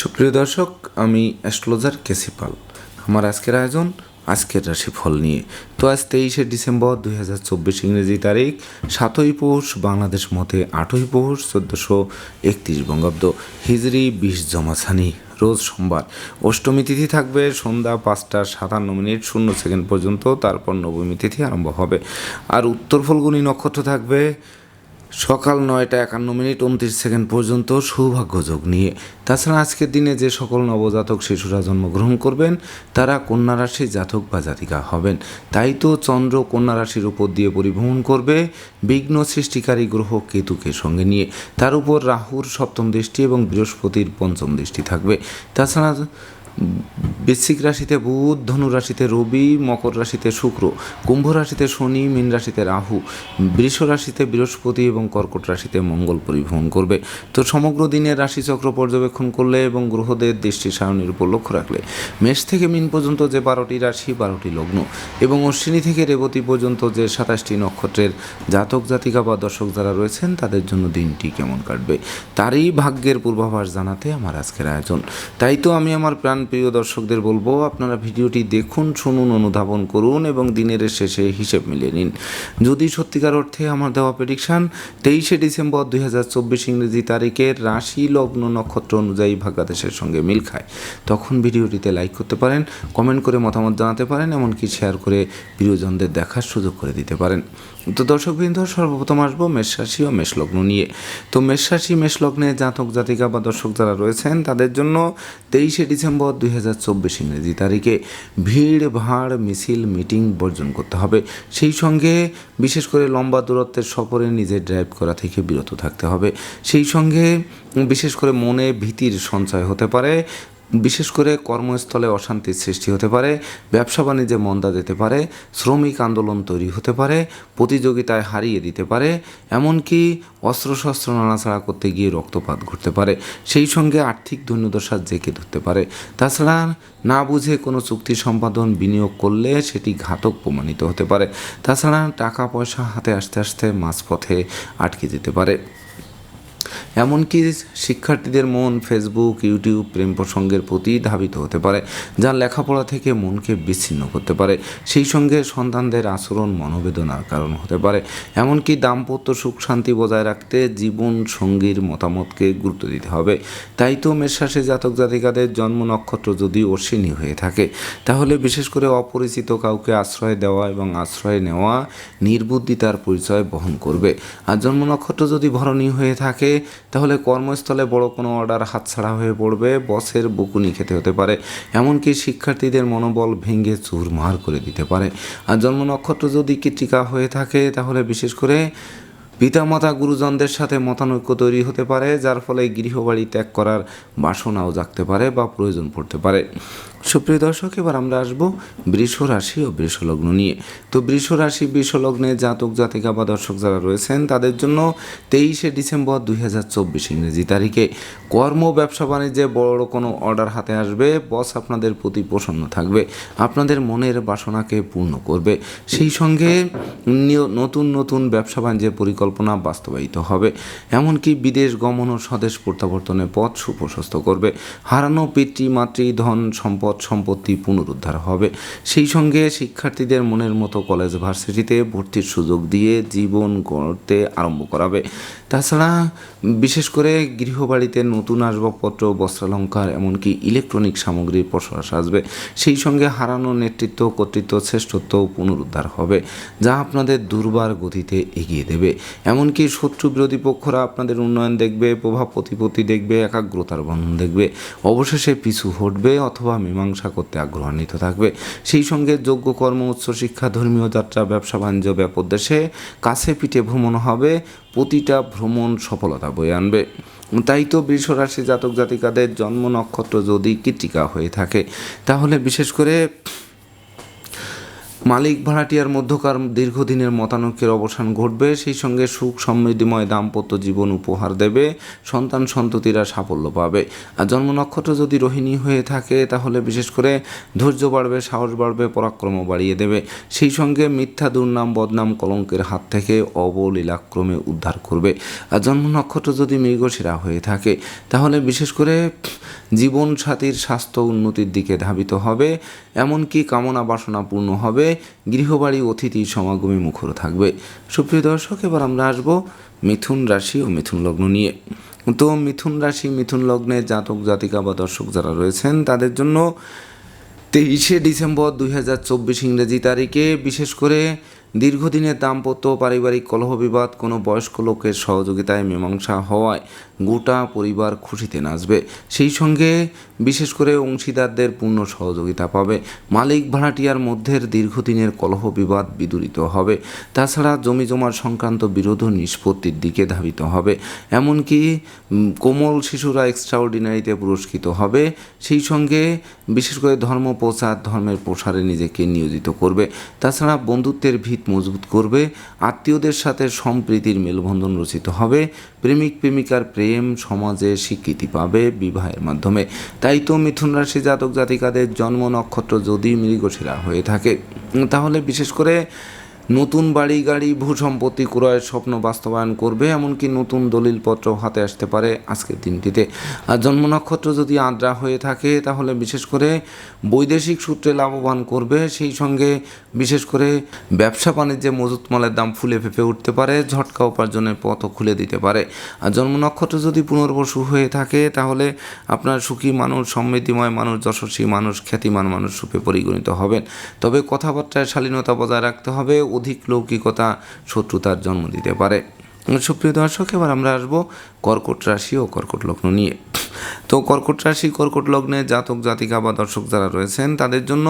সুপ্রিয় দর্শক, আমি অ্যাস্ট্রোলজার কেসিপাল আমার আজকের আয়োজন, আজকের রাশিফল নিয়ে। তো আজ তেইশে ডিসেম্বর দুই হাজার চব্বিশ ইংরেজি তারিখ, সাতই পৌষ, বাংলাদেশ মতে আটই পৌষ, চোদ্দোশো একত্রিশ বঙ্গাব্দ। হিজরি বিশ জমাছানি রোজ সোমবার। অষ্টমী তিথি থাকবে, সন্ধ্যা পাঁচটা সাতান্ন মিনিট, শূন্য সেকেন্ড পর্যন্ত, তারপর নবমী তিথি আরম্ভ হবে। আর উত্তর ফলগুনি নক্ষত্র থাকবে সকাল নয়টা একান্ন মিনিট উনত্রিশ সেকেন্ড পর্যন্ত সৌভাগ্যযোগ নিয়ে। তাছাড়া আজকের দিনে যে সকল নবজাতক শিশুরা জন্মগ্রহণ করবেন, তারা কন্যা রাশির জাতক বা জাতিকা হবেন। তাই তো চন্দ্র কন্যা রাশির উপর দিয়ে পরিভ্রমণ করবে বিঘ্ন সৃষ্টিকারী গ্রহ কেতুকে সঙ্গে নিয়ে। তার উপর রাহুর সপ্তম দৃষ্টি এবং বৃহস্পতির পঞ্চম দৃষ্টি থাকবে। তাছাড়া বৃশ্চিক রাশিতে বুধ, ধনু রাশিতে রবি, মকর রাশিতে শুক্র, কুম্ভ রাশিতে শনি, মীন রাশিতে রাহু, বৃষ রাশিতে বৃহস্পতি এবং কর্কট রাশিতে মঙ্গল পরিভ্রমণ করবে। তো সমগ্র দিনের রাশিচক্র পর্যবেক্ষণ করলে এবং গ্রহদের দৃষ্টি সারণীর উপর লক্ষ্য রাখলে মেষ থেকে মিন পর্যন্ত যে বারোটি রাশি, বারোটি লগ্ন এবং অশ্বিনী থেকে রেবতী পর্যন্ত যে সাতাশটি নক্ষত্রের জাতক, জাতিকা বা দর্শক যারা রয়েছেন, তাদের জন্য দিনটি কেমন কাটবে? তারই ভাগ্যের পূর্বাভাস জানাতে আমার আজকের আয়োজন। তাই তো আমি আমার প্রাণপ্রিয় দর্শকদের বলব, আপনারা ভিডিওটি দেখুন, শুনুন, অনুধাবন করুন এবং দিনের শেষে হিসেব মিলিয়ে নিন। যদি সত্যিকার অর্থে আমার দেওয়া প্রেডিকশান তেইশে ডিসেম্বর দুই হাজার চব্বিশ ইংরেজি তারিখের রাশি লগ্ন নক্ষত্র অনুযায়ী ভাগ্যাদেশের সঙ্গে মিল খায়। তখন ভিডিওটিতে লাইক করতে পারেন কমেন্ট করে মতামত জানাতে পারেন, এমনকি শেয়ার করে প্রিয়জনদের দেখার সুযোগ করে দিতে পারেন। তো দর্শকবৃন্দ, সর্বপ্রথম আসব মেষ রাশি ও মেষলগ্ন নিয়ে। তো মেষ মেষলগ্নে জাতক জাতিকা বা দর্শক যারা রয়েছেন, তাদের জন্য তেইশে ডিসেম্বর দুই হাজার চব্বিশ ইংরেজি তারিখে ভিড়, ভাড়, মিছিল, মিটিং বর্জন করতে হবে। সেই সঙ্গে বিশেষ করে লম্বা দূরত্বের সফরে নিজে ড্রাইভ করা থেকে বিরত থাকতে হবে। সেই সঙ্গে বিশেষ করে মনে ভীতির সঞ্চয় হতে পারে। বিশেষ করে কর্মস্থলে অশান্তির সৃষ্টি হতে পারে, ব্যবসা বাণিজ্যে মন্দা যেতে পারে, শ্রমিক আন্দোলন তৈরি হতে পারে, প্রতিযোগিতায় হারিয়ে দিতে পারে, এমনকি অস্ত্রশস্ত্র নাড়াচাড়া করতে গিয়ে রক্তপাত ঘটতে পারে, সেই সঙ্গে আর্থিক দৈন্যদশা জেঁকে ধরতে পারে। তাছাড়া না বুঝে কোনো চুক্তি সম্পাদন বিনিয়োগ করলে সেটি ঘাতক প্রমাণিত হতে পারে। তাছাড়া টাকা পয়সা হাতে আসতে আসতে মাঝপথে আটকে যেতে পারে। এমনকি শিক্ষার্থীদের মন ফেসবুক ইউটিউব প্রেম প্রসঙ্গের প্রতি ধাবিত হতে পারে, যা লেখাপড়া থেকে মনকে বিচ্ছিন্ন করতে পারে। সেই সঙ্গে সন্তানদের আচরণ মনোবেদনার কারণ হতে পারে। এমনকি দাম্পত্য সুখ শান্তি বজায় রাখতে জীবন সঙ্গীর মতামতকে গুরুত্ব দিতে হবে। তাই তো মেষরাশি জাতক জাতিকাদের জন্ম নক্ষত্র যদি অশ্বিনী হয়ে থাকে, তাহলে বিশেষ করে অপরিচিত কাউকে আশ্রয় দেওয়া এবং আশ্রয় নেওয়া নির্বুদ্ধিতার পরিচয় বহন করবে। আর জন্ম নক্ষত্র যদি ভরণী হয়ে থাকে তাহলে কর্মস্থলে বড় কোনো অর্ডার হাতছাড়া হয়ে পড়বে বসের বকুনি খেতে হতে পারে। এমনকি শিক্ষার্থীদের মনোবল ভেঙে চুরমার করে দিতে পারে। আর জন্ম নক্ষত্র যদি কৃতিকা হয়ে থাকে, তাহলে বিশেষ করে পিতামাতা গুরুজনদের সাথে মতানৈক্য তৈরি হতে পারে, যার ফলে গৃহবাড়ি ত্যাগ করার বাসনাও জাগতে পারে বা প্রয়োজন পড়তে পারে। সুপ্রিয় দর্শক, এবার আমরা আসব বৃষ রাশি ও বৃষ লগ্ন নিয়ে। তো বৃষ রাশি, বৃষ লগ্নে জাতক, জাতিকা বা দর্শক যারা রয়েছেন, তাদের জন্য তেইশে ডিসেম্বর দুই হাজার চব্বিশ ইংরেজি তারিখে কর্ম, ব্যবসা, বাণিজ্যে বড় কোনো অর্ডার হাতে আসবে। বস, আপনাদের প্রতি প্রসন্ন থাকবে। আপনাদের মনের বাসনাকে পূর্ণ করবে। সেই সঙ্গে নতুন নতুন ব্যবসা, বাণিজ্যের পরিকল্পনা বাস্তবায়িত হবে। এমনকি বিদেশ গমন ও স্বদেশ প্রত্যাবর্তনের পথ সুপ্রশস্ত করবে। হারানো পিতৃ, মাতৃ, ধন, সম্পদ সম্পত্তি পুনরুদ্ধার হবে। সেই সঙ্গে শিক্ষার্থীদের মনের মতো কলেজ ভার্সিটিতে ভর্তির সুযোগ দিয়ে জীবন গড়তে আরম্ভ করাবে। তাছাড়া বিশেষ করে গৃহবাড়িতে নতুন আসবাবপত্র, বস্ত্রালঙ্কার, এমনকি ইলেকট্রনিক সামগ্রীর প্রশ্বাস আসবে। সেই সঙ্গে হারানো নেতৃত্ব, কর্তৃত্ব, শ্রেষ্ঠত্ব পুনরুদ্ধার হবে, যা আপনাদের দুর্বার গতিতে এগিয়ে দেবে। এমনকি শত্রু বিরোধী পক্ষরা আপনাদের উন্নয়ন দেখবে, প্রভাব প্রতিপত্তি দেখবে, একাগ্রতার বন্ধন দেখবে। অবশেষে পিছু হটবে অথবা মীমাংসা করতে আগ্রহান্বিত থাকবে। সেই সঙ্গে যোগ্য কর্ম, উচ্চ শিক্ষা, ধর্মীয় যাত্রা, ব্যবসা, বাণিজ্য ব্যাপদেশে কাছে পিঠে ভ্রমণ হবে। প্রতিটা ভ্রমণ সফলতা বয়ে আনবে। তাই তো বৃষ রাশি জাতক জাতিকাদের জন্ম নক্ষত্র যদি কৃতিকা হয়ে থাকে, তাহলে বিশেষ করে মালিক ভাড়াটিয়ার মধ্যকার দীর্ঘদিনের মতানৈক্যের অবসান ঘটবে, সেই সঙ্গে সুখ সমৃদ্ধিময় দাম্পত্য জীবন উপহার দেবে, সন্তান সন্ততিরা সাফল্য পাবে। আর জন্ম নক্ষত্র যদি রোহিণী হয়ে থাকে, তাহলে বিশেষ করে ধৈর্য বাড়বে, সাহস বাড়বে, পরাক্রম বাড়িয়ে দেবে। সেই সঙ্গে মিথ্যা দুর্নাম, বদনাম কলঙ্কের হাত থেকে অবলীলাক্রমে উদ্ধার করবে। আর জন্ম নক্ষত্র যদি মৃগশিরা হয়ে থাকে, তাহলে বিশেষ করে জীবন সাথীর স্বাস্থ্য উন্নতির দিকে ধাবিত হবে, এমনকি কামনা বাসনা পূর্ণ হবে গৃহবাড়ি অতিথি সমাগমে মুখর থাকবে। সুপ্রিয় দর্শক, এবার আমরা আসব মিথুন রাশি ও মিথুন লগ্ন নিয়ে। তো মিথুন রাশি, মিথুন লগ্নে জাতক, জাতিকা বা দর্শক যারা রয়েছেন, তাদের জন্য তেইশে ডিসেম্বর দুই হাজার চব্বিশ ইংরেজি তারিখে বিশেষ করে দীর্ঘদিনের দাম্পত্য পারিবারিক কলহ বিবাদ, কোনো বয়স্ক লোকের সহযোগিতায় মীমাংসা হওয়ায় গোটা পরিবার খুশিতে নাচবে। সেই সঙ্গে বিশেষ করে অংশীদারদের পূর্ণ সহযোগিতা পাবে। মালিক ভাড়াটিয়ার মধ্যের দীর্ঘদিনের কলহ বিবাদ বিদূরিত হবে। তাছাড়া জমি জমার সংক্রান্ত বিরোধ নিষ্পত্তির দিকে ধাবিত হবে। এমনকি কোমল শিশুরা এক্সট্রাঅর্ডিনারিতে পুরস্কৃত হবে। সেই সঙ্গে বিশেষ করে ধর্ম প্রচার, ধর্মের প্রসারে নিজেকে নিয়োজিত করবে। তাছাড়া বন্ধুত্বের ভিত মজবুত করবে। আত্মীয়দের সাথে সম্প্রীতির মেলবন্ধন রচিত হবে। প্রেমিক প্রেমিকার প্রেম সমাজে স্বীকৃতি পাবে বিবাহের মাধ্যমে। তাই তো মিথুন রাশি জাতক জাতিকাদের জন্ম নক্ষত্র যদি মৃগশিরা হয়ে থাকে তাহলে বিশেষ করে নতুন বাড়ি, গাড়ি ভূ সম্পত্তি ক্রয়ের স্বপ্ন বাস্তবায়ন করবে, এমনকি নতুন দলিলপত্র হাতে আসতে পারে আজকের দিনটিতে। আর জন্ম নক্ষত্র যদি আদ্রা হয়ে থাকে, তাহলে বিশেষ করে বৈদেশিক সূত্রে লাভবান করবে। সেই সঙ্গে বিশেষ করে ব্যবসা বাণিজ্যে মজুত মালের দাম ফুলে ফেঁপে উঠতে পারে, ঝটকা উপার্জনের পথও খুলে দিতে পারে। আর জন্ম নক্ষত্র যদি পুনর্বসু হয়ে থাকে, তাহলে আপনার সুখী মানুষ, সমৃদ্ধিময় মানুষ, যশস্বী মানুষ, খ্যাতিমান মানুষ রূপে পরিগণিত হবেন। তবে কথাবার্তায় শালীনতা বজায় রাখতে হবে অধিক লৌকিকতা শত্রুতার জন্ম দিতে পারে। সুপ্রিয় দর্শক, এবার আমরা আসব কর্কট রাশি ও কর্কট লগ্ন নিয়ে। তো কর্কট রাশি, কর্কট লগ্নে জাতক, জাতিকা বা দর্শক যারা রয়েছেন, তাদের জন্য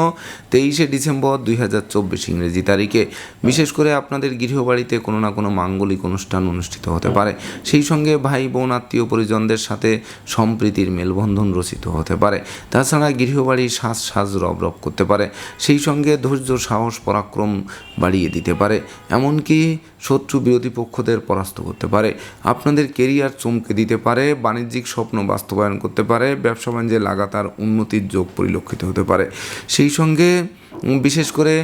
তেইশে ডিসেম্বর দুই হাজার চব্বিশ ইংরেজি তারিখে। বিশেষ করে আপনাদের গৃহবাড়িতে কোনো না কোনো মাঙ্গলিক অনুষ্ঠান অনুষ্ঠিত হতে পারে। সেই সঙ্গে ভাই, বোন, আত্মীয় পরিজনদের সাথে সম্প্রীতির মেলবন্ধন রচিত হতে পারে। তাছাড়া গৃহবাড়ি শ্বাস সাজ রব রব করতে পারে। সেই সঙ্গে ধৈর্য, সাহস, পরাক্রম বাড়িয়ে দিতে পারে। এমনকি শত্রু বিরোধী পক্ষদের পরাস্ত করতে পারে, আপনাদের কেরিয়ার চমকে দিতে পারে, বাণিজ্যিক স্বপ্ন বাস্তবায়ন করতে পারে, ব্যবসা বাণিজ্যে লাগাতার উন্নতির যোগ পরিলক্ষিত হতে পারে। সেই সঙ্গে বিশেষ করে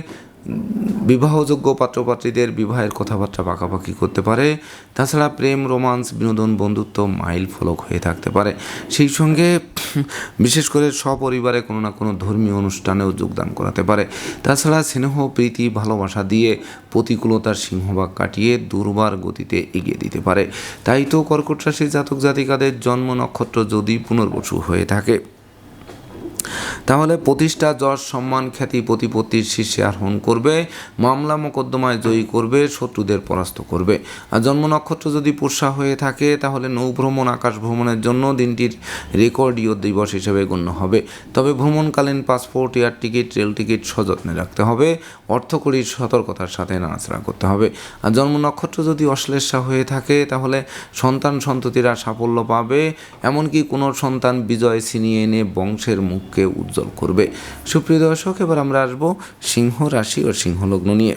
বিবাহযোগ্য পাত্রপাত্রীদের বিবাহের কথাবার্তা পাকাপাকি করতে পারে। তাছাড়া প্রেম, রোমান্স, বিনোদন, বন্ধুত্ব মাইল ফলক হয়ে থাকতে পারে। সেই সঙ্গে বিশেষ করে সপরিবারে কোনো না কোনো ধর্মীয় অনুষ্ঠানেও যোগদান করাতে পারে। তাছাড়া স্নেহ, প্রীতি, ভালোবাসা দিয়ে প্রতিকূলতার সিংহভাগ কাটিয়ে দুর্বার গতিতে এগিয়ে দিতে পারে। তাই তো কর্কট রাশির জাতক জাতিকাদের জন্ম নক্ষত্র যদি পুনর্বসু হয়ে থাকে। তাহলে প্রতিষ্ঠা যশ সম্মান খ্যাতি প্রতিপত্তির শীর্ষে আরোহণ করবে, মামলা মোকদ্দমায় জয়ী করবে, শত্রুদের পরাস্ত করবে। আর জন্ম নক্ষত্র যদি পুষা হয়ে থাকে, তাহলে নৌভ্রমণ আকাশ ভ্রমণের জন্য দিনটির রেকর্ডীয় দিবস হিসেবে গণ্য হবে। তবে ভ্রমণকালীন passport, air ticket, rail ticket সযত্নে রাখতে হবে। অর্থকরীর সতর্কতার সাথে নাড়াচাড়া করতে হবে। আর জন্ম নক্ষত্র যদি অশ্লেষা হয়ে থাকে, তাহলে সন্তান সন্ততিরা সাফল্য পাবে। এমনকি কোনো সন্তান বিজয় ছিনিয়ে এনে বংশের মুখকে উজ্জ্বল করবে। সুপ্রিয় দর্শক, এবার আমরা আসব সিংহ রাশি ও সিংহলগ্ন নিয়ে।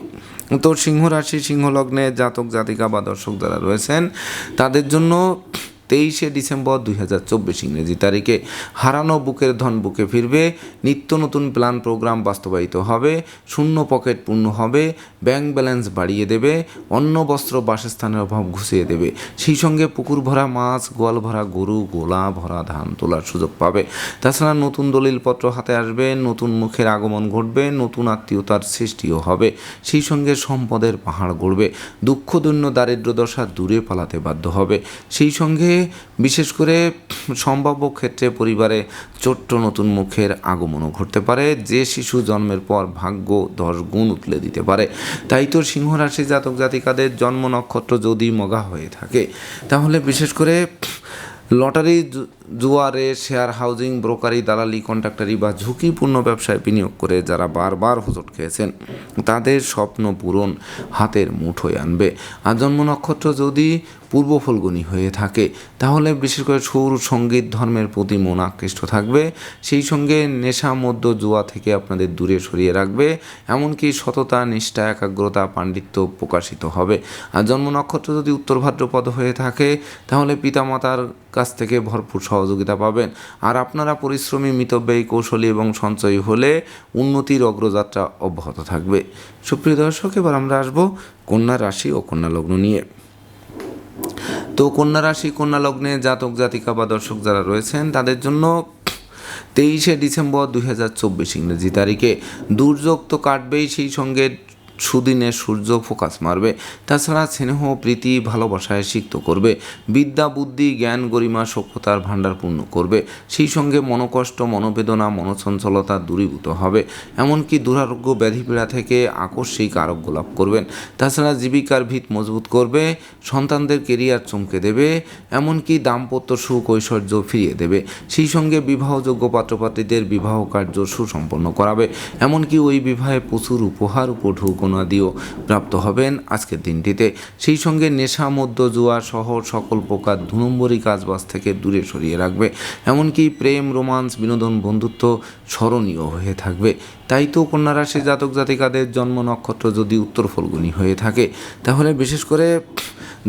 তো সিংহ রাশি, সিংহলগ্নে জাতক জাতিকা বা দর্শক যারা রয়েছেন, তাদের জন্য তেইশে ডিসেম্বর দুই হাজার চব্বিশ ইংরেজি তারিখে। হারানো বুকের ধন বুকে ফিরবে, নিত্য নতুন প্ল্যান প্রোগ্রাম বাস্তবায়িত হবে, শূন্য পকেট পূর্ণ হবে, ব্যাংক ব্যালেন্স বাড়িয়ে দেবে, অন্ন, বস্ত্র, বাসস্থানের অভাব ঘুষিয়ে দেবে। সেই সঙ্গে পুকুর ভরা মাছ, গোয়াল ভরা গরু, গোলা ভরা ধান তোলার সুযোগ পাবে। তাছাড়া নতুন দলিলপত্র হাতে আসবে, নতুন মুখের আগমন ঘটবে, নতুন আত্মীয়তার সৃষ্টিও হবে। সেই সঙ্গে সম্পদের পাহাড় গড়বে। দুঃখ, দৈন্য, দারিদ্র দশা দূরে পালাতে বাধ্য হবে। সেই সঙ্গে বিশেষ করে সম্ভাব্য ক্ষেত্রে পরিবারে ছোট্ট নতুন মুখের আগমনও ঘটতে পারে। যে শিশু জন্মের পর ভাগ্য দশ গুণ উতলে দিতে পারে। তাই তো সিংহ রাশি জাতক জাতিকাদের জন্ম নক্ষত্র যদি মগা হয়ে থাকে, তাহলে বিশেষ করে লটারি জুয়ারে, শেয়ার হাউজিং, ব্রোকারি, দালালি, কন্ট্রাক্টারি বা ঝুঁকিপূর্ণ ব্যবসায় বিনিয়োগ করে যারা বারবার হোঁচট খেয়েছেন, তাদের স্বপ্ন পূরণ হাতের মুঠোয় আনবে। আর জন্ম নক্ষত্র যদি পূর্ব ফলগুনি হয়ে থাকে। তাহলে বিশেষ করে সুর সংগীত ধর্মের প্রতি মন আকৃষ্ট থাকবে। সেই সঙ্গে নেশা মধ্য জুয়া থেকে আপনাদের দূরে সরিয়ে রাখবে। এমনকি সততা, নিষ্ঠা, একাগ্রতা, পাণ্ডিত্য প্রকাশিত হবে। আর জন্ম নক্ষত্র যদি উত্তর ভাদ্রপদ হয়ে থাকে, তাহলে পিতামাতার কাছ থেকে ভরপুর সহযোগিতা পাবেন। আর আপনারা পরিশ্রমী, মিতব্যয়ী, কৌশলী এবং সঞ্চয়ী হলে উন্নতির অগ্রযাত্রা অব্যাহত থাকবে। সুপ্রিয় দর্শক, এবার আমরা আসব কন্যা রাশি ও কন্যা লগ্ন নিয়ে। তো কন্যা রাশি, কন্যা লগ্নে জাতক, জাতিকা বা দর্শক যারা রয়েছেন, তাদের জন্য তেইশে ডিসেম্বর দুই হাজার চব্বিশ ইংরেজি তারিখে। দুর্যোগ তো কাটবেই সেই সঙ্গে। সুদিনে সূর্য ফোকাস মারবে। তাছাড়া স্নেহ প্রীতি ভালোবাসায় সিক্ত করবে। বিদ্যা, বুদ্ধি, জ্ঞান, গরিমা, সভ্যতার ভাণ্ডার পূর্ণ করবে। সেই সঙ্গে মনোকষ্ট, মনোবেদনা মনোচঞ্চলতা দূরীভূত হবে। এমনকি দুরারোগ্য ব্যাধিপীড়া থেকে আকস্মিক আরোগ্য লাভ করবেন। তাছাড়া জীবিকার ভিত মজবুত করবে, সন্তানদের কেরিয়ার চমকে দেবে, এমনকি দাম্পত্য সুখ ঐশ্বর্য ফিরিয়ে দেবে। সেই সঙ্গে বিবাহযোগ্য পাত্রপাত্রীদের বিবাহ কার্য সুসম্পন্ন করাবে। এমনকি ওই বিবাহে প্রচুর উপহার উপঢৌকনাদিও প্রাপ্ত হবেন আজকের দিনটিতে। সেই সঙ্গে নেশা মধ্য জুয়া সহ সকল প্রকার ধুনম্বরী কাজবাজ থেকে দূরে সরিয়ে রাখবে। এমনকি প্রেম, রোমান্স, বিনোদন, বন্ধুত্ব স্মরণীয় হয়ে থাকবে। তাই তো কন্যা রাশি জাতক জাতিকাদের জন্ম নক্ষত্র যদি উত্তর ফলগুনি হয়ে থাকে, তাহলে বিশেষ করে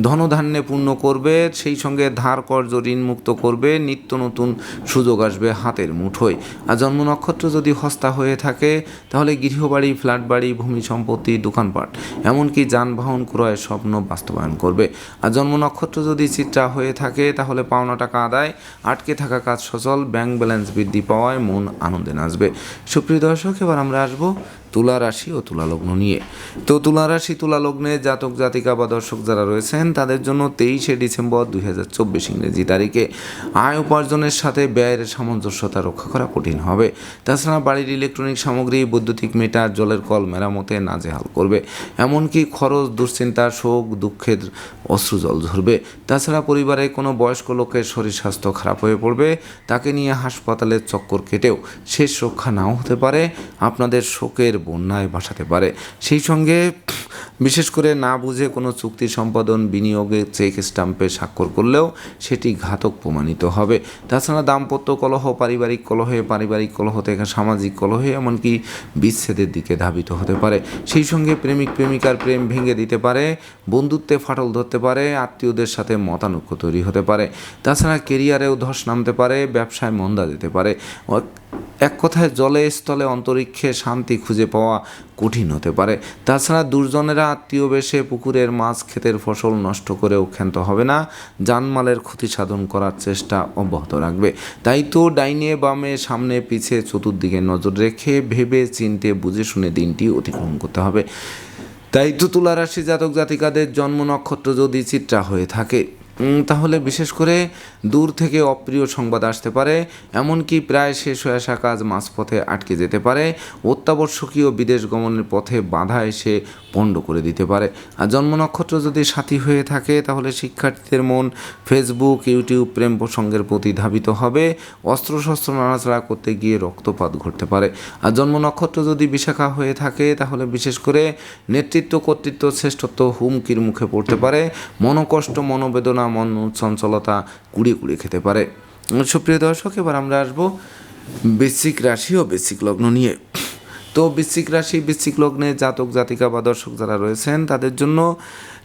ধনধান্যে পূর্ণ করবে, সেই সঙ্গে ধার কর্য ঋণ মুক্ত করবে, নিত্য নতুন সুযোগ আসবে হাতের মুঠোয়। আর জন্ম নক্ষত্র যদি হস্তা হয়ে থাকে, তাহলে গৃহবাড়ি ফ্ল্যাট বাড়ি ভূমি সম্পত্তি, দোকানপাট, এমনকি যানবাহন ক্রয়ের স্বপ্ন বাস্তবায়ন করবে। আর জন্ম নক্ষত্র যদি চিত্রা হয়ে থাকে, তাহলে পাওনা টাকা আদায়, আটকে থাকা কাজ সচল, ব্যাংক ব্যালেন্স বৃদ্ধি পাওয়ায় মন আনন্দে নাচবে। সুপ্রিয় দর্শক, এবার আমরা আসব তুলা রাশি ও তুলা লগ্ন নিয়ে। তো তুলা রাশি, তুলা লগ্নে জাতক, জাতিকা বা দর্শক যারা রয়েছেন, তাদের জন্য তেইশে ডিসেম্বর দুই হাজার চব্বিশ ইংরেজি তারিখে আয় উপার্জনের সাথে ব্যয়ের সামঞ্জস্যতা রক্ষা করা কঠিন হবে। তাছাড়া বাড়ির ইলেকট্রনিক সামগ্রী, বৈদ্যুতিক মিটার, জলের কল মেরামতে নাজেহাল করবে। এমনকি খরচ, দুশ্চিন্তা, শোক, দুঃখের অশ্রু জল ঝরবে। তাছাড়া পরিবারে কোনো বয়স্ক লোকের শরীর স্বাস্থ্য খারাপ হয়ে পড়বে। তাকে নিয়ে হাসপাতালের চক্কর কেটেও শেষ রক্ষা নাও হতে পারে। আপনাদের শোকের বন্যায় ভাসাতে পারে। সেই সঙ্গে বিশেষ করে না বুঝে কোনো চুক্তি সম্পাদন বিনিয়োগে চেক স্টাম্পে স্বাক্ষর করলেও সেটি ঘাতক প্রমাণিত হবে। তাছাড়া দাম্পত্য কলহ, পারিবারিক কলহে, পারিবারিক কলহ থেকে সামাজিক কলহে এমনকি বিচ্ছেদের দিকে ধাবিত হতে পারে। সেই সঙ্গে প্রেমিক, প্রেমিকার প্রেম ভেঙে দিতে পারে, বন্ধুত্বে ফাটল ধরতে পারে, আত্মীয়দের সাথে মতানৈক্য তৈরি হতে পারে। তাছাড়া কেরিয়ারেও ধস নামতে পারে, ব্যবসায় মন্দা দিতে পারে। এক কথায় জলে, স্থলে অন্তরিক্ষে শান্তি খুঁজে পাওয়া কঠিন হতে পারে। তাছাড়া দুর্জনেরা আত্মীয় বেশে পুকুরের মাছ ক্ষেতের ফসল নষ্ট করেও ক্ষান্ত হবে না। জানমালের ক্ষতি সাধন করার চেষ্টা অব্যাহত রাখবে। তাই তো ডাইনে বামে সামনে পিছে চতুর্দিকে নজর রেখে ভেবে চিনতে বুঝে শুনে দিনটি অতিক্রম করতে হবে। তাই তো তুলা রাশি জাতক জাতিকাদের জন্ম নক্ষত্র যদি চিত্রা হয়ে থাকে তাহলে বিশেষ করে দূর থেকে অপ্রিয় সংবাদ আসতে পারে, এমনকি প্রায় শেষ হয়ে আসা কাজ মাঝপথে আটকে যেতে পারে, অত্যাবশ্যকীয় বিদেশ গমনের পথে বাধা এসে পণ্ড করে দিতে পারে। আর জন্ম নক্ষত্র যদি সাথী হয়ে থাকে, তাহলে শিক্ষার্থীদের মন ফেসবুক, ইউটিউব, প্রেম প্রসঙ্গের প্রতি ধাবিত হবে, অস্ত্রশস্ত্র নাড়াচাড়া করতে গিয়ে রক্তপাত ঘটতে পারে। আর জন্ম নক্ষত্র যদি বিশাখা হয়ে থাকে, তাহলে বিশেষ করে নেতৃত্ব কর্তৃত্ব শ্রেষ্ঠত্ব হুমকির মুখে পড়তে পারে, মনোকষ্ট, মনোবেদনা মন চঞ্চলতা কুড়িয়ে কুড়িয়ে খেতে পারে। সুপ্রিয় দর্শক, এবার আমরা আসব বৃশ্চিক রাশি ও বৃশ্চিক লগ্ন নিয়ে। তো বৃশ্চিক রাশি, বৃশ্চিক লগ্নে জাতক, জাতিকা বা দর্শক যারা রয়েছেন, তাদের জন্য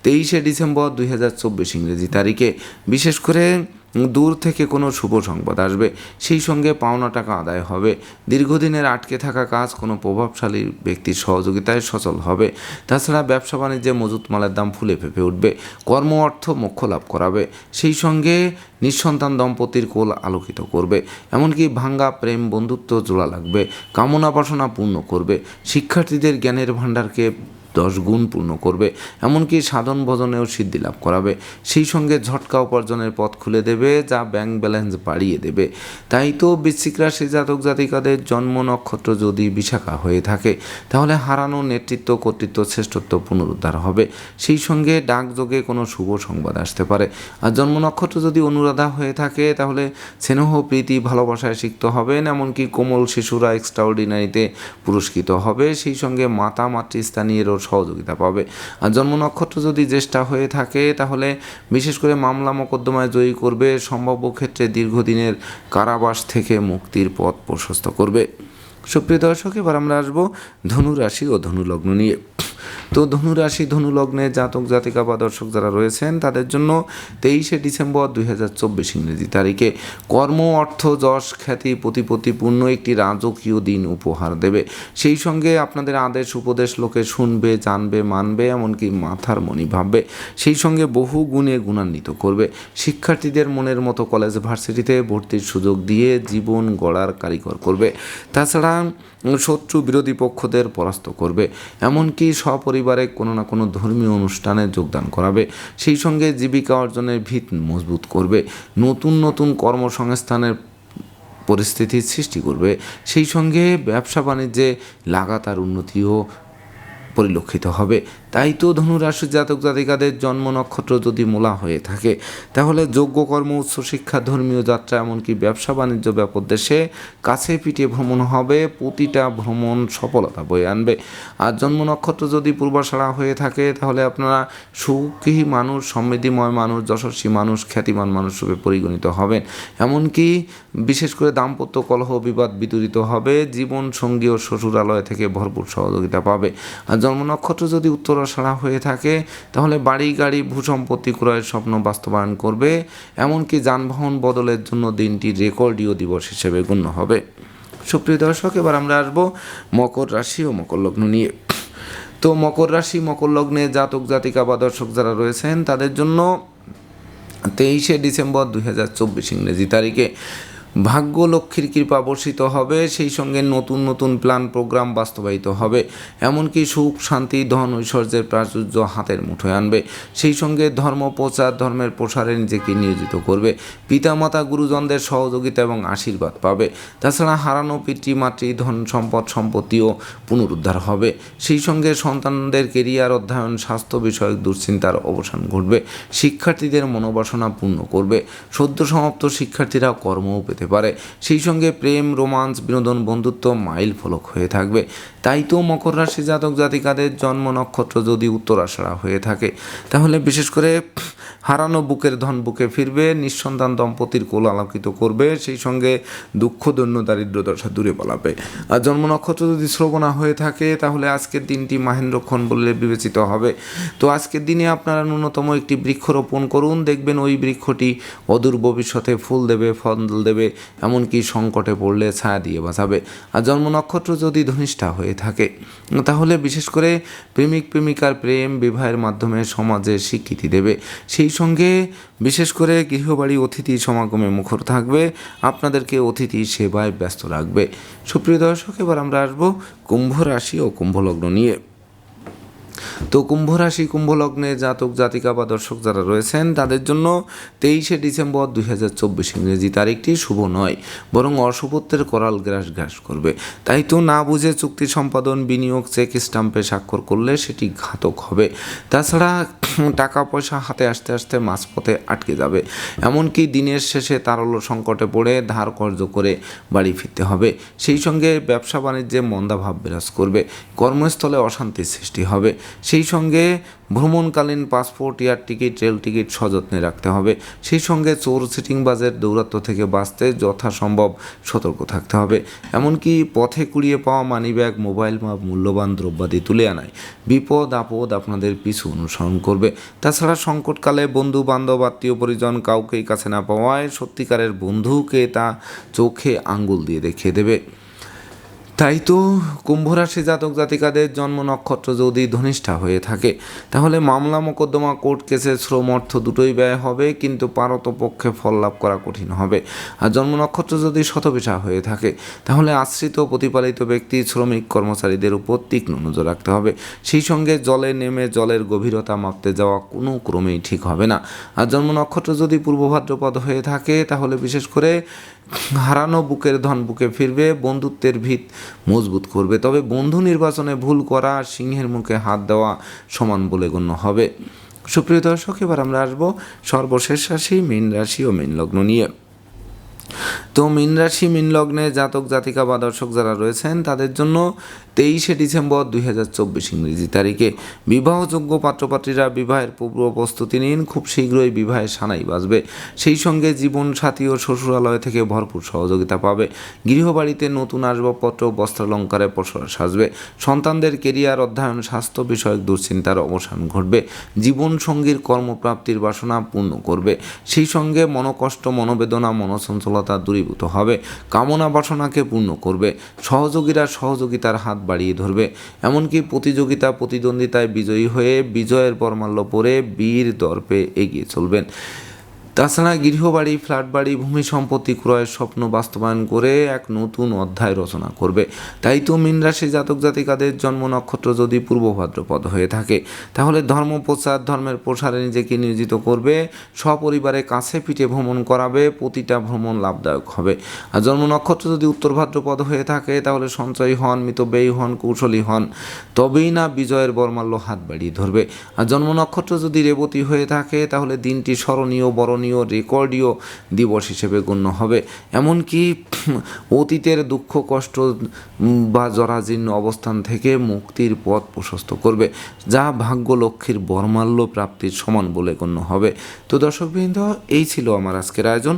তেইশে ডিসেম্বর দুই হাজার চব্বিশ ইংরেজি তারিখে। বিশেষ করে দূর থেকে কোনো শুভ সংবাদ আসবে, সেই সঙ্গে পাওনা টাকা আদায় হবে। দীর্ঘদিনের আটকে থাকা কাজ কোনো প্রভাবশালী ব্যক্তির সহযোগিতায় সচল হবে। তাছাড়া ব্যবসা বাণিজ্যে মজুত মালের দাম ফুলে ফেপে উঠবে, কর্ম অর্থ মোক্ষ লাভ করাবে, সেই সঙ্গে নিঃসন্তান দম্পতির কোল আলোকিত করবে। এমনকি ভাঙ্গা প্রেম বন্ধুত্ব জোড়া লাগবে, কামনা বাসনা পূর্ণ করবে। শিক্ষার্থীদের জ্ঞানের ভাণ্ডারকে দশ গুণ পূর্ণ করবে, এমনকি সাধন ভজনেও সিদ্ধি লাভ করাবে। সেই সঙ্গে ঝটকা উপার্জনের পথ খুলে দেবে, যা ব্যাংক ব্যালেন্স বাড়িয়ে দেবে। তাই তো বৃশ্চিক রাশি জাতক জাতিকাদের জন্ম নক্ষত্র যদি বিশাখা হয়ে থাকে, তাহলে হারানো নেতৃত্ব, কর্তৃত্ব, শ্রেষ্ঠত্ব পুনরুদ্ধার হবে। সেই সঙ্গে ডাকযোগে কোনো শুভ সংবাদ আসতে পারে। আর জন্ম নক্ষত্র যদি অনুরাধা হয়ে থাকে, তাহলে স্নেহ, প্রীতি, ভালোবাসায় সিক্ত হবেন, এমনকি কোমল শিশুরা এক্সট্রাঅর্ডিনারিতে পুরস্কৃত হবে। সেই সঙ্গে মাতা মাতৃস্থানীয়রও সহযোগিতা পাবে। আর জন্ম নক্ষত্র যদি জ্যেষ্ঠা হয়ে থাকে, তাহলে বিশেষ করে মামলা মোকদ্দমায় জয়ী করবে, সম্ভাব্য ক্ষেত্রে দীর্ঘদিনের কারাবাস থেকে মুক্তির পথ প্রশস্ত করবে। সুপ্রিয় দর্শক, এবার আমরা আসব ধনুরাশি ও ধনুলগ্ন নিয়ে। তো ধনু রাশি ধনু লগ্নে জাতক, জাতিকা বা দর্শক যারা রয়েছেন, তাদের জন্য তেইশে ডিসেম্বর দুই হাজার চব্বিশ ইংরেজি তারিখে কর্ম, অর্থ, যশ, খ্যাতি প্রতিপত্তিপূর্ণ একটি রাজকীয় দিন উপহার দেবে। সেই সঙ্গে আপনাদের আদেশ, উপদেশ লোকে শুনবে, জানবে, মানবে, এমনকি মাথার মনি ভাববে। সেই সঙ্গে বহু গুণে গুণান্বিত করবে। শিক্ষার্থীদের মনের মতো কলেজ ভার্সিটিতে ভর্তির সুযোগ দিয়ে জীবন গড়ার কারিগর করবে। তাছাড়া শত্রু বিরোধী পক্ষদের পরাস্ত করবে। এমনকি সপরিবারে কোনো না কোনো ধর্মীয় অনুষ্ঠানে যোগদান করাবে। সেই সঙ্গে জীবিকা অর্জনের ভিত মজবুত করবে। নতুন নতুন কর্মসংস্থানের পরিস্থিতির সৃষ্টি করবে। সেই সঙ্গে ব্যবসা বাণিজ্যে লাগাতার উন্নতিও পরিলক্ষিত হবে। তাই তো ধনুরাশি জাতক জাতিকাদের জন্ম নক্ষত্র যদি মূলা হয়ে থাকে, তাহলে যোগ্য কর্ম উচ্চশিক্ষা ধর্মীয় যাত্রা, এমনকি ব্যবসা বাণিজ্য ব্যাপক দেশে কাছে পিঠে ভ্রমণ হবে, প্রতিটা ভ্রমণ সফলতা বয়ে আনবে। আর জন্ম নক্ষত্র যদি পূর্বাশাড়া হয়ে থাকে, তাহলে আপনারা সুখী মানুষ, সমৃদ্ধিময় মানুষ, যশস্বী মানুষ, খ্যাতিমান মানুষ রূপে পরিগণিত হবেন। এমনকি বিশেষ করে দাম্পত্য কলহ, বিবাদ বিতরিত হবে জীবন সঙ্গী ও শ্বশুরালয় থেকে ভরপুর সহযোগিতা পাবে। আর জন্ম নক্ষত্র যদি উত্তরাষাড়া হয়ে থাকে, তাহলে বাড়ি, গাড়ি, ভূসম্পত্তি ক্রয়ের স্বপ্ন বাস্তবায়ন করবে, এমনকি যানবাহন বদলের জন্য দিনটি রেকর্ডীয় দিবস হিসেবে গণ্য হবে। সুপ্রিয় দর্শক, এবার আমরা আসব মকর রাশি ও মকর লগ্ন নিয়ে। তো মকর রাশি, মকর লগ্নে জাতক, জাতিকা বা দর্শক যারা রয়েছেন, তাদের জন্য তেইশে ডিসেম্বর দুই হাজার চব্বিশ ইংরেজি তারিখে ভাগ্য লক্ষ্মীর কৃপা বর্ষিত হবে, সেই সঙ্গে নতুন নতুন প্ল্যান প্রোগ্রাম বাস্তবায়িত হবে। এমনকি সুখ, শান্তি, ধন, ঐশ্বর্যের প্রাচুর্য হাতের মুঠোয় আনবে। সেই সঙ্গে ধর্ম, প্রচার, ধর্মের প্রসারে নিজেকে নিয়োজিত করবে। পিতামাতা, গুরুজনদের সহযোগিতা এবং আশীর্বাদ পাবে। তাছাড়া হারানো পিতৃমাতৃ ধন, সম্পদ, সম্পত্তিও পুনরুদ্ধার হবে। সেই সঙ্গে সন্তানদের কেরিয়ার অধ্যয়ন, স্বাস্থ্য বিষয়ক দুশ্চিন্তার অবসান ঘটবে। শিক্ষার্থীদের মনোবাসনা পূর্ণ করবে। সদ্য সমাপ্ত শিক্ষার্থীরা কর্মও পেতে পারে। সেই সঙ্গে প্রেম, রোমান্স, বিনোদন, বন্ধুত্ব মাইল ফলক হয়ে থাকবে। তাই তো মকর রাশি জাতক জাতিকাদের জন্ম নক্ষত্র যদি উত্তরাষাড়া হয়ে থাকে, তাহলে বিশেষ করে হারানো বুকের ধন বুকে ফিরবে, নিঃসন্তান দম্পতির কোল আলোকিত করবে, সেই সঙ্গে দুঃখ, দৈন্য দারিদ্র দশা দূরে পালাবে। আর জন্ম নক্ষত্র যদি শ্রবণা হয়ে থাকে, তাহলে আজকের দিনটি মাহেন্দ্রক্ষণ বলে বিবেচিত হবে। তো আজকের দিনে আপনারা ন্যূনতম একটি বৃক্ষ রোপণ করুন, দেখবেন ওই বৃক্ষটি অদূর ভবিষ্যতে ফুল দেবে, ফল দেবে এমনকি সংকটে পড়লে ছায়া দিয়ে বাঁচাবে। আর জন্ম নক্ষত্র যদি ধনিষ্ঠা হয়ে থাকে, তাহলে বিশেষ করে প্রেমিক প্রেমিকার প্রেম বিবাহের মাধ্যমে সমাজে স্বীকৃতি দেবে। সেই সঙ্গে বিশেষ করে গৃহবাড়ি অতিথি সমাগমে মুখর থাকবে, আপনাদেরকে অতিথি সেবায় ব্যস্ত রাখবে। সুপ্রিয় দর্শক, এবার আমরা আসব কুম্ভ রাশি ও কুম্ভ লগ্ন নিয়ে। তো কুম্ভ রাশি কুম্ভ লগ্নে জাতক, জাতিকা বা দর্শক যারা রয়েছেন, তাদের জন্য তেইশে ডিসেম্বর দুই হাজার চব্বিশ ইংরেজি তারিখটি শুভ নয়, বরং অশুভত্বের করাল গ্রাস গ্রাস করবে। তাই তো না বুঝে চুক্তি সম্পাদন, বিনিয়োগ, চেক স্টাম্পে স্বাক্ষর করলে সেটি ঘাতক হবে। তাছাড়া টাকা পয়সা হাতে আসতে আসতে মাঝপথে আটকে যাবে। এমনকি দিনের শেষে তারল্য সংকটে পড়ে ধার কর্য করে বাড়ি ফিরতে হবে। সেই সঙ্গে ব্যবসা বাণিজ্যে মন্দাভাব বিরাজ করবে। কর্মস্থলে অশান্তির সৃষ্টি হবে। সেই সঙ্গে ভ্রমণকালীন passport, air ticket, rail ticket সযত্নে রাখতে হবে। সেই সঙ্গে চোর সিটিংবাজের দৌরাত্ম থেকে বাঁচতে যথাসম্ভব সতর্ক থাকতে হবে। এমনকি পথে কুড়িয়ে পাওয়া মানিব্যাগ মোবাইল বা মূল্যবান দ্রব্যাদি তুলে আনায় বিপদ আপদ আপনাদের পিছু অনুসরণ করবে। তাছাড়া সংকটকালে বন্ধু বান্ধব আত্মীয় পরিজন কাউকেই কাছে না পাওয়ায় সত্যিকারের বন্ধুকে তা চোখে আঙ্গুল দিয়ে দেখিয়ে দেবে। তাই তো কুম্ভ রাশি জাতক জাতিকাদের জন্ম নক্ষত্র যদি ধনিষ্ঠা হয়ে থাকে, তাহলে মামলা মোকদ্দমা কোর্ট কেসে শ্রম অর্থ দুটোই ব্যয় হবে, কিন্তু পারতপক্ষে ফল লাভ করা কঠিন হবে। আর জন্ম নক্ষত্র যদি শতবিশা হয়ে থাকে, তাহলে আশ্রিত প্রতিপালিত ব্যক্তি শ্রমিক কর্মচারীদের উপর তীক্ষ্ণ নজর রাখতে হবে। সেই সঙ্গে জলে নেমে জলের গভীরতা মাপতে যাওয়া কোনো ক্রমেই ঠিক হবে না। আর জন্ম নক্ষত্র যদি পূর্ব ভাদ্রপদ হয়ে থাকে, তাহলে বিশেষ করে হারানো বুকের ধন বুকে ফিরবে, বন্ধুত্বের ভিত মজবুত করবে। তবে বন্ধু নির্বাচনে ভুল করা, সিংহের মুখে হাত দেওয়া সমান বলে গণ্য হবে। সুপ্রিয় দর্শক, এবার আমরা আসব সর্বশেষ রাশি, মীন রাশি ও মীন লগ্ন নিয়ে। তো মীন রাশি, মীন লগ্নে জাতক, জাতিকা বা দর্শক যারা রয়েছেন, তাদের জন্য তেইশে ডিসেম্বর দুই হাজার চব্বিশ ইংরেজি তারিখে বিবাহযোগ্য পাত্রপাত্রীরা বিবাহের পূর্ব প্রস্তুতি নিন। খুব শীঘ্রই বিবাহের সানাই বাজবে। সেই সঙ্গে জীবন সাথী ও শ্বশুরালয় থেকে ভরপুর সহযোগিতা পাবে। গৃহবাড়িতে নতুন আসবাবপত্র, বস্ত্রালঙ্কারে প্রসার সাজবে। সন্তানদের কেরিয়ার, অধ্যয়ন, স্বাস্থ্য বিষয়ক দুশ্চিন্তার অবসান ঘটবে। জীবন সঙ্গীর কর্মপ্রাপ্তির বাসনা পূর্ণ করবে। সেই সঙ্গে মনোকষ্ট, মনোবেদনা, মনসঞ্চলতা দূরীভূত হবে। কামনা বাসনাকে পূর্ণ করবে। সহযোগীরা সহযোগিতার হাত বাড়িয়ে ধরবে। এমনকি প্রতিযোগিতা, প্রতিদ্বন্দ্বিতায় বিজয়ী হয়ে বিজয়ের পরমাল্য পরে বীর দর্পে এগিয়ে চলবেন। তাছাড়া গৃহবাড়ি ফ্ল্যাট বাড়ি ভূমি সম্পত্তি ক্রয়ের স্বপ্ন বাস্তবায়ন করে এক নতুন অধ্যায় রচনা করবে। তাই তো মীন রাশি জাতক জাতিকাদের জন্ম নক্ষত্র যদি পূর্ব ভাদ্রপদ হয়ে থাকে, তাহলে ধর্ম প্রচার, ধর্মের প্রসারে নিজেকে নিয়োজিত করবে, সপরিবারে কাছে পিঠে ভ্রমণ করাবে, প্রতিটা ভ্রমণ লাভদায়ক হবে। আর জন্ম নক্ষত্র যদি উত্তর ভাদ্রপদ হয়ে থাকে, তাহলে সঞ্চয়ী হন মিতব্যয়ী হন, কৌশলী হন, তবেই না বিজয়ের বর্মাল্য হাত বাড়িয়ে ধরবে। আর জন্ম নক্ষত্র যদি রেবতী হয়ে থাকে, তাহলে দিনটি স্মরণীয়, বরণীয় রেকর্ডীয় দিবস হিসেবে গণ্য হবে। এমনকি অতীতের দুঃখ, কষ্ট বা জরাজীর্ণ অবস্থান থেকে মুক্তির পথ প্রশস্ত করবে, যা ভাগ্য লক্ষ্মীর বর্মাল্য প্রাপ্তির সমান বলে গণ্য হবে। তো দর্শকবৃন্দ, এই ছিল আমার আজকের আয়োজন।